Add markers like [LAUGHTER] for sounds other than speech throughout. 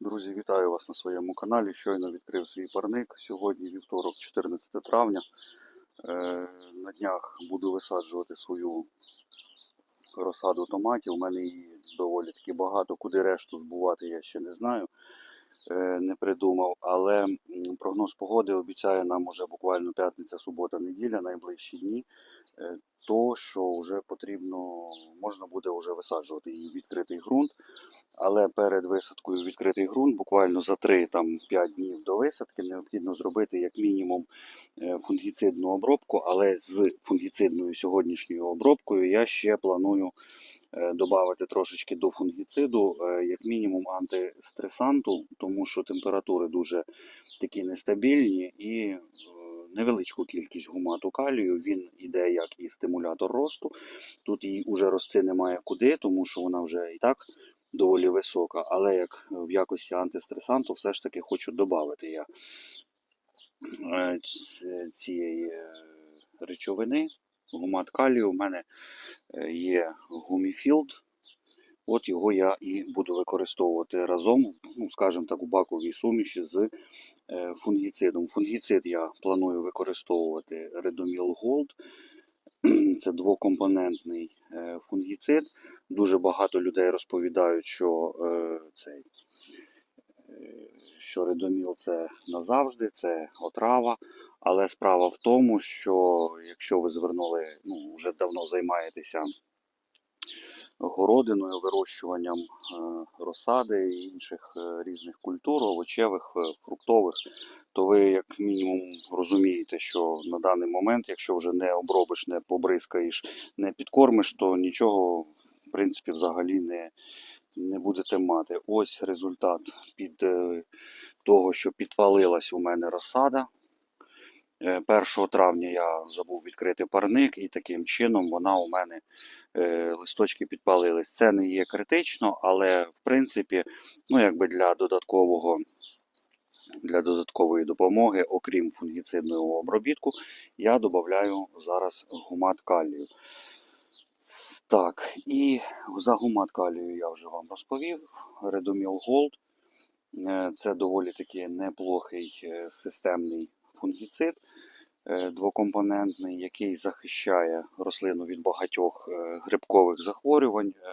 Друзі, вітаю вас на своєму каналі. Щойно відкрив свій парник. Сьогодні вівторок, 14 травня. Е, На днях буду висаджувати свою розсаду томатів. У мене її доволі таки багато. Куди решту збувати, я ще не знаю. Е, Не придумав, але прогноз погоди обіцяє нам уже буквально п'ятниця, субота, неділя, найближчі дні. Е, То, що вже потрібно, можна буде вже висаджувати її в відкритий ґрунт. Але перед висадкою в відкритий ґрунт, буквально за 3-5 днів до висадки, необхідно зробити як мінімум е, фунгіцидну обробку. Але з фунгіцидною сьогоднішньою обробкою я ще планую додати трошечки до фунгіциду, е, як мінімум антистресанту, тому що температури дуже такі нестабільні і е, невеличку кількість гумату калію. Він іде як і стимулятор росту. Тут їй уже рости немає куди, тому що вона вже і так доволі висока, але як в якості антистресанту все ж таки хочу додати я е, цієї е, речовини. Гумат калію. У мене е, є гуміфілд. От його я і буду використовувати разом, ну, скажімо так, у баковій суміші з е, фунгіцидом. Фунгіцид я планую використовувати Redomil Gold. [CLEARS THROAT] Це двокомпонентний е, фунгіцид. Дуже багато людей розповідають, що е, цей що редоміл це назавжди, це отрава. Але справа в тому, що якщо ви звернули, ну вже давно займаєтеся городиною, вирощуванням е, розсади і інших е, різних культур, овочевих, е, фруктових, то ви як мінімум розумієте, що на даний момент, якщо вже не обробиш, не побризкаєш, не підкормиш, то нічого в принципі взагалі не, не будете мати. Ось результат під того, що підпалилась у мене розсада. Е, 1 травня я забув відкрити парник, і таким чином вона у мене е, листочки підпалились. Це не є критично, але в принципі, ну якби для додаткового. Для додаткової допомоги, окрім фунгіцидного обробітку, я додаю зараз гумат калію. Так, і за гумат калію я вже вам розповів. Redomil Gold. Е, Це доволі таки неплохий е, системний фунгіцид е, двокомпонентний, який захищає рослину від багатьох е, грибкових захворювань. Е,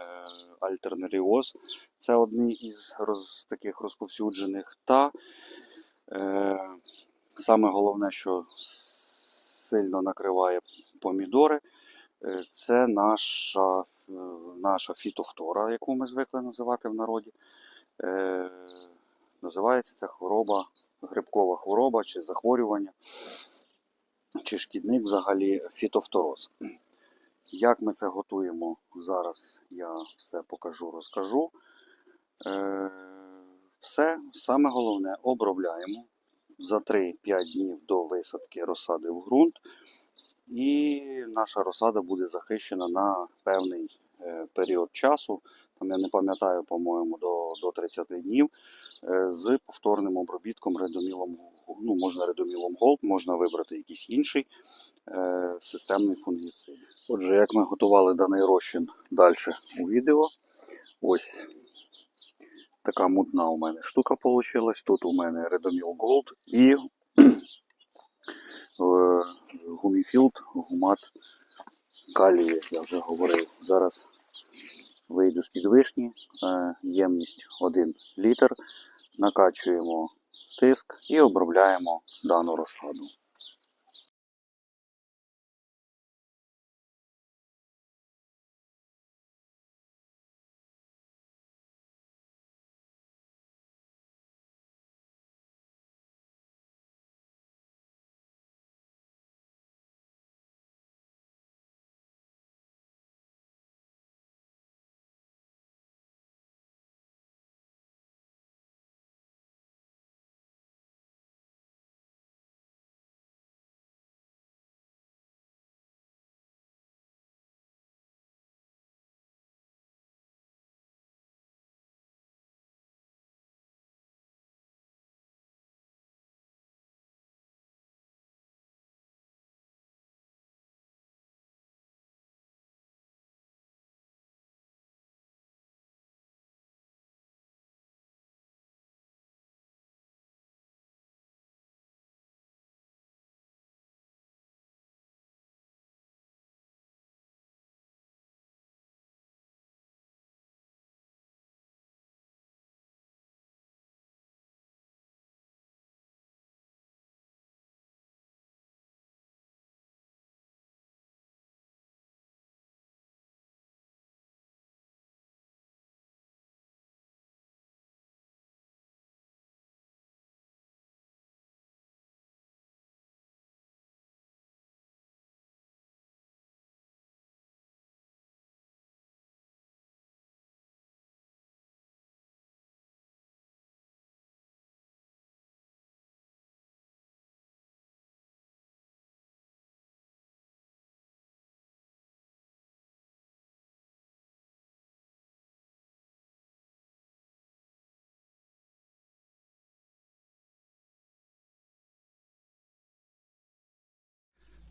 Альтернаріоз це одні із роз, таких розповсюджених. Та е, саме головне, що сильно накриває помідори, це наша, наша фітофтора, яку ми звикли називати в народі. Називається ця хвороба, грибкова хвороба чи захворювання, чи шкідник взагалі фітофтороз. Як ми це готуємо, зараз я все покажу, розкажу. Е, все, саме головне, обробляємо за 3-5 днів до висадки розсади в ґрунт, і наша розсада буде захищена на певний е, період часу. Я не пам'ятаю, по-моєму, до, до 30 днів е, з повторним обробітком редомілом. Ну, можна редомілом Gold, можна вибрати якийсь інший е, системний фунгіцид. Отже, як ми готували даний розчин далі у відео. Ось така мутна у мене штука вийшла. Тут у мене Redomil Gold і е, гуміфілд, гумат калії, я вже говорив. Зараз вийду з-під вишні, е, ємність 1 літр, накачуємо тиск і обробляємо дану розсаду.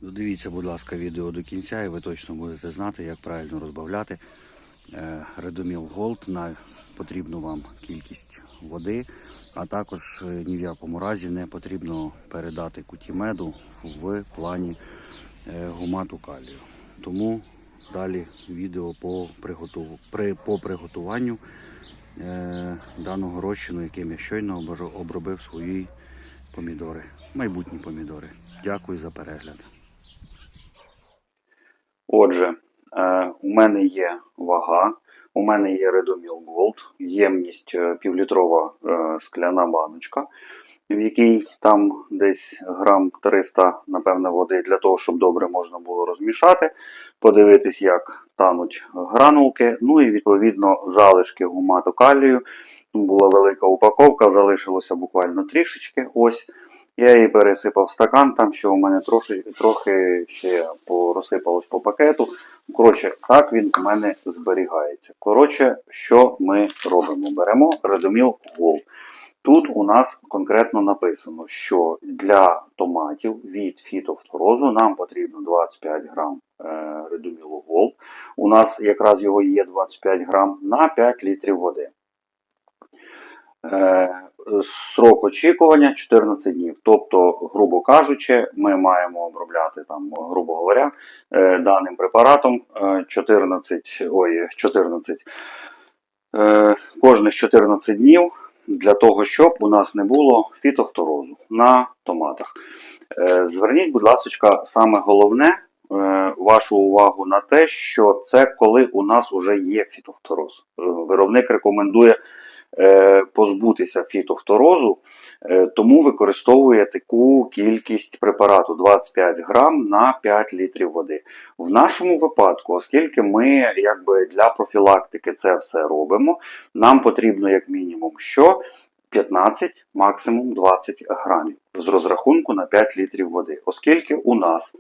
Додивіться, будь ласка, відео до кінця, і ви точно будете знати, як правильно розбавляти е, Редоміл Голд на потрібну вам кількість води, а також е, ні в якому разі не потрібно передати куті меду в плані е, гумату калію. Тому далі відео по, приготов... при... по приготуванню даного розчину, яким я щойно обробив свої помідори, майбутні помідори. Дякую за перегляд. Отже, е, у мене є вага, у мене є Redomil Gold, ємність е, півлітрова е, скляна баночка, в якій там десь грам 300, напевне, води для того, щоб добре можна було розмішати, подивитись, як тануть гранулки, ну і відповідно залишки гумату калію. Була велика упаковка, залишилося буквально трішечки. Ось. Я її пересипав стакан, там що у мене трошки, трохи ще по- розсипалось по пакету. Коротше, так він у мене зберігається. Коротше, що ми робимо? Беремо Redomil Gold. Тут у нас конкретно написано, що для томатів від фітофторозу нам потрібно 25 грам Redomil Gold. У нас якраз його є 25 грам на 5 літрів води. Е, Срок очікування 14 днів. Тобто, грубо кажучи, ми маємо обробляти там, грубо говоря, е, даним препаратом е, 14, ой, 14, е, кожних 14 днів для того, щоб у нас не було фітофторозу на томатах. Е, Зверніть, будь ласка, саме головне е, вашу увагу на те, що це коли у нас вже є фітофтороз. Е, Виробник рекомендує е, позбутися фітофторозу, е, тому використовує таку кількість препарату 25 грам на 5 літрів води. В нашому випадку, оскільки ми якби для профілактики це все робимо, нам потрібно як мінімум що 15, максимум 20 грамів з розрахунку на 5 літрів води. Оскільки у нас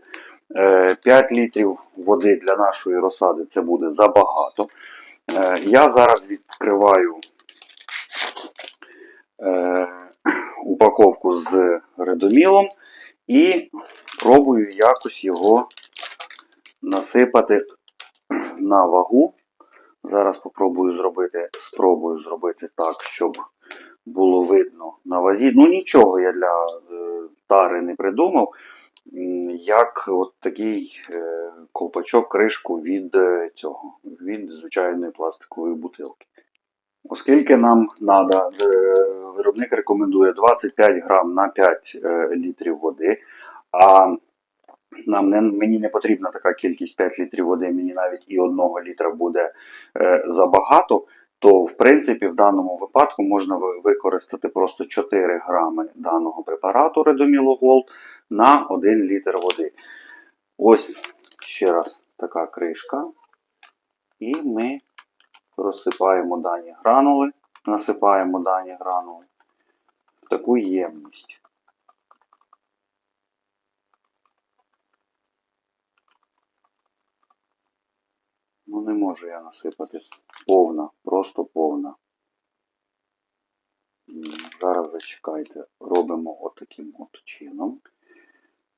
е, 5 літрів води для нашої розсади це буде забагато. Е, Я зараз відкриваю е, упаковку з редомілом і пробую якось його насипати на вагу. Зараз попробую зробити, спробую зробити так, щоб було видно на вазі. Ну нічого я для е, тари не придумав. Як от такий е, колпачок, кришку від е, цього, від звичайної пластикової бутилки. Оскільки нам треба, виробник рекомендує 25 грам на 5 е, літрів води, а нам не, мені не потрібна така кількість 5 літрів води, мені навіть і 1 літра буде е, забагато, то в принципі в даному випадку можна використати просто 4 грами даного препарату Redomilo Gold на 1 літр води. Ось ще раз така кришка. І ми розсипаємо дані гранули, насипаємо дані гранули в таку ємність. Ну не можу я насипати повна, просто повна. Зараз зачекайте, робимо отаким от чином.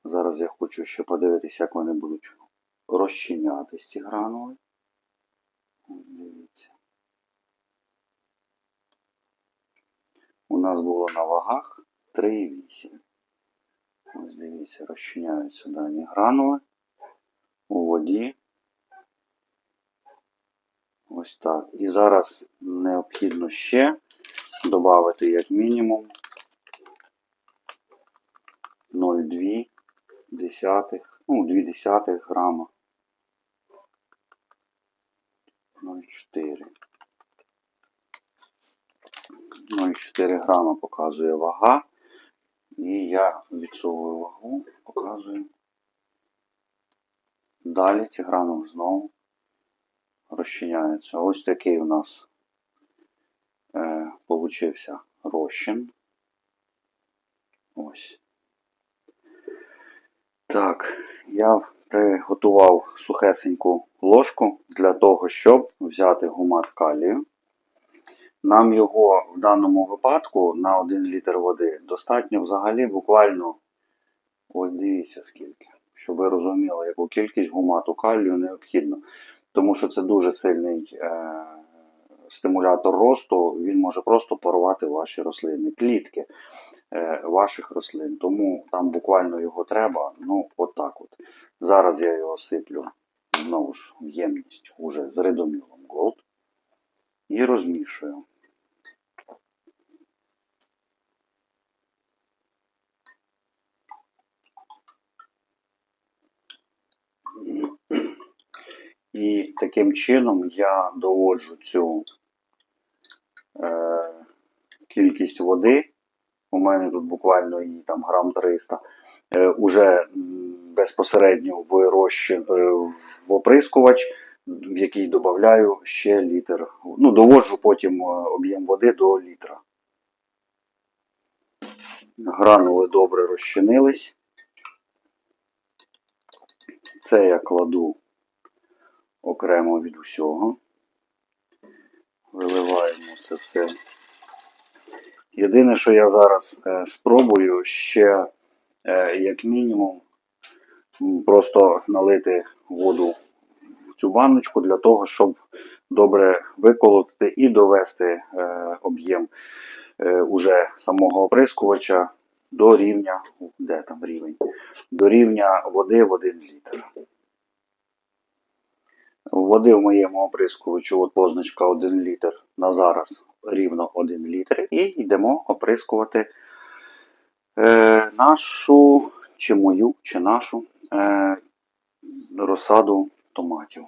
Зараз я хочу ще подивитися, як вони будуть розчинятись ці гранули. Дивіться. У нас було на вагах 3,8. Ось дивіться, розчиняються дані гранули у воді. Ось так. І зараз необхідно ще додати як мінімум 0,2 десятих, ну, 2 десятих грама. 0,4. 0,4 грама показує вага. І я відсовую вагу, показую. Далі ці гранули знову розчиняються. Ось такий у нас е, получився розчин. Ось. Так, я приготував сухесеньку ложку для того, щоб взяти гумат калію. Нам його в даному випадку на 1 літр води достатньо взагалі буквально, ось дивіться скільки. щоб ви розуміли, яку кількість гумату калію необхідно. Тому що це дуже сильний е, стимулятор росту, він може просто порвати ваші рослини, клітки е, ваших рослин. Тому там буквально його треба, ну, отак от. Зараз я його сиплю знову ж в ємність уже з редомілом Gold і розмішую. І таким чином я доводжу цю е, кількість води. У мене тут буквально її там грам 300. Е, уже безпосередньо в розчин, е, в оприскувач, в який додаю ще літр. Ну, доводжу потім е, об'єм води до літра. Гранули добре розчинились. Це я кладу окремо від усього. Виливаємо це все. Єдине, що я зараз е, спробую ще, е, як мінімум, просто налити воду в цю баночку для того, щоб добре виколотити і довести е, об'єм е, уже самого оприскувача до рівня, де там рівень, до рівня води в 1 літр. Води в моєму оприскувачу, от позначка 1 літр на зараз рівно 1 літр. І йдемо оприскувати е, нашу, чи мою, чи нашу е, розсаду томатів.